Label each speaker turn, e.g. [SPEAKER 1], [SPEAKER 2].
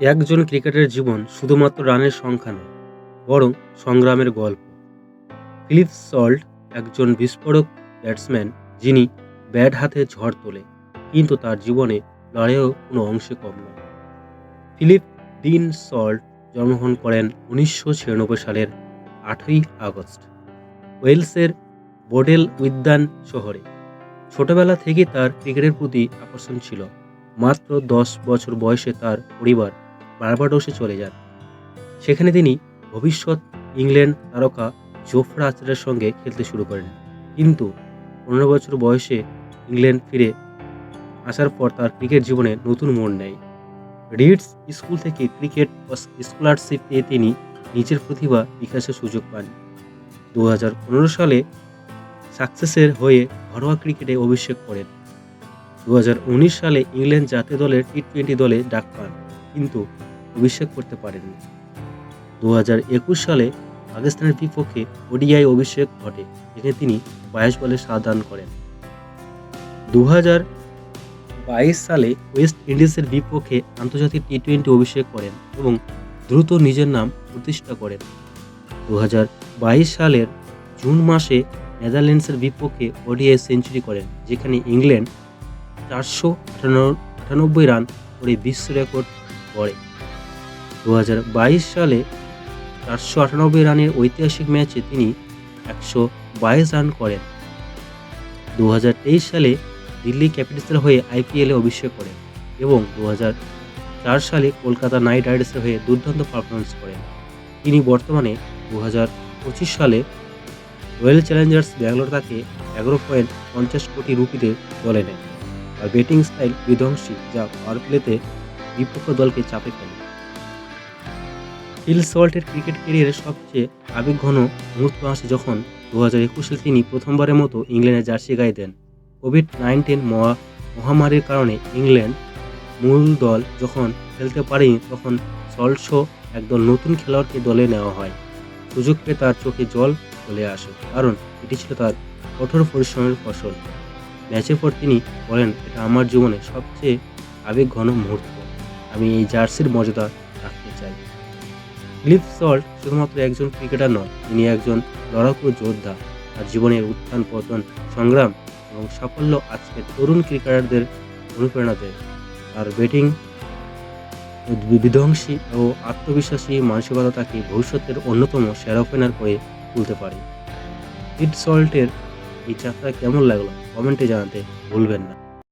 [SPEAKER 1] একজন ক্রিকেটারের জীবন শুধুমাত্র রানের সংখ্যা নয়, বরং সংগ্রামের গল্প। ফিলিপ সল্ট একজন বিস্ফোরক ব্যাটসম্যান যিনি ব্যাট হাতে ঝড় তোলে, কিন্তু তার জীবনে লড়াইও কোনো অংশে কম নয়। ফিলিপ ডিন সল্ট জন্মগ্রহণ করেন উনিশশো ছিয়ানব্বই সালের আটই আগস্ট, ওয়েলসের বোডেল উদ্যান শহরে। ছোটবেলা থেকে তার ক্রিকেটের প্রতি আকর্ষণ ছিল। মাত্র দশ বছর বয়সে তার পরিবার বার্বাডোসে চলে যান। সেখানে তিনি ভবিষ্যৎ ইংল্যান্ড তারকা জোফরা আচারের সঙ্গে খেলতে শুরু করেন। কিন্তু পনেরো বছর বয়সে ইংল্যান্ড ফিরে আসার পর তার ক্রিকেট জীবনে নতুন মোড় নেয়। রিডস স্কুল থেকে ক্রিকেট স্কলারশিপ পেয়ে তিনি নিজের প্রতিভা বিকাশের সুযোগ পান। দু হাজার পনেরো সালে সাকসেসের হয়ে ঘরোয়া ক্রিকেটে অভিষেক করেন। দু হাজার উনিশ সালে ইংল্যান্ড জাতীয় দলের টি টোয়েন্টি দলে ডাক পান। কিন্তু অভিষেক করতে পারেননি। দু হাজার একুশ সালে পাকিস্তানের বিপক্ষে ওডিআই অভিষেক ঘটে, যেখানে তিনি বাইশ বলে সাত রান করেন। দু বাইশ সালে ওয়েস্ট ইন্ডিজের বিপক্ষে আন্তর্জাতিক টি টোয়েন্টি অভিষেক করেন এবং দ্রুত নিজের নাম প্রতিষ্ঠা করেন। দু বাইশ সালের জুন মাসে নেদারল্যান্ডসের বিপক্ষে ওডিআই সেঞ্চুরি করেন, যেখানে ইংল্যান্ড চারশো আটানব্বই রান করে বিশ্ব রেকর্ড গড়ে। দু হাজার বাইশ সালে চারশো আটানব্বই রানের ঐতিহাসিক ম্যাচে তিনি একশো বাইশ রান করেন। দু হাজার তেইশ সালে দিল্লি ক্যাপিটালসের হয়ে আইপিএলে অভিষেক করেন এবং দু চার সালে কলকাতা নাইট রাইডার্সের হয়ে দুর্দান্ত পারফরমেন্স করেন। তিনি বর্তমানে দু সালে রয়্যাল চ্যালেঞ্জার্স ব্যাঙ্গালোর তাকে এগারো পয়েন্ট পঞ্চাশ কোটি রুপিতে দলে নেয় আর ব্যাটিং স্টাইল বিধ্বংসী, যা পাওয়ার প্লেতে বিপক্ষ দলকে চাপে ফেলে। ফিল সল্টের ক্রিকেট ক্যারিয়ারের সবচেয়ে আবেগঘন মুহূর্ত আসে যখন দু হাজার একুশে তিনি প্রথমবারের মতো ইংল্যান্ডের জার্সি গায়ে দেন। কোভিড নাইন্টিন মহামারীর কারণে ইংল্যান্ড মূল দল যখন খেলতে পারেনি, তখন সল্টসো একদল নতুন খেলোয়াড়কে দলে নেওয়া হয়। সুযোগ পেয়ে তার চোখে জল চলে আসে, কারণ এটি ছিল তার কঠোর পরিশ্রমের ফসল। ম্যাচের পর তিনি বলেন, এটা আমার জীবনে সবচেয়ে আবেগঘন মুহূর্ত। আমি এই জার্সির মর্যাদা রাখতে চাই। ফিলিপ সল্ট শুধুমাত্র একজন ক্রিকেটার নয় তিনি একজন লড়াকু যোদ্ধা। তার জীবনের উত্থান, পতন, সংগ্রাম এবং সাফল্য আজকের তরুণ ক্রিকেটারদের অনুপ্রেরণা দেয়। তার ব্যাটিং বিধ্বংসী ও আত্মবিশ্বাসী মানসিকতা তাকে ভবিষ্যতের অন্যতম সেরা ওপেনার করে তুলতে পারে। হিট সল্টের এই যাত্রা কেমন লাগল? কমেন্টে জানাতে ভুলবেন না।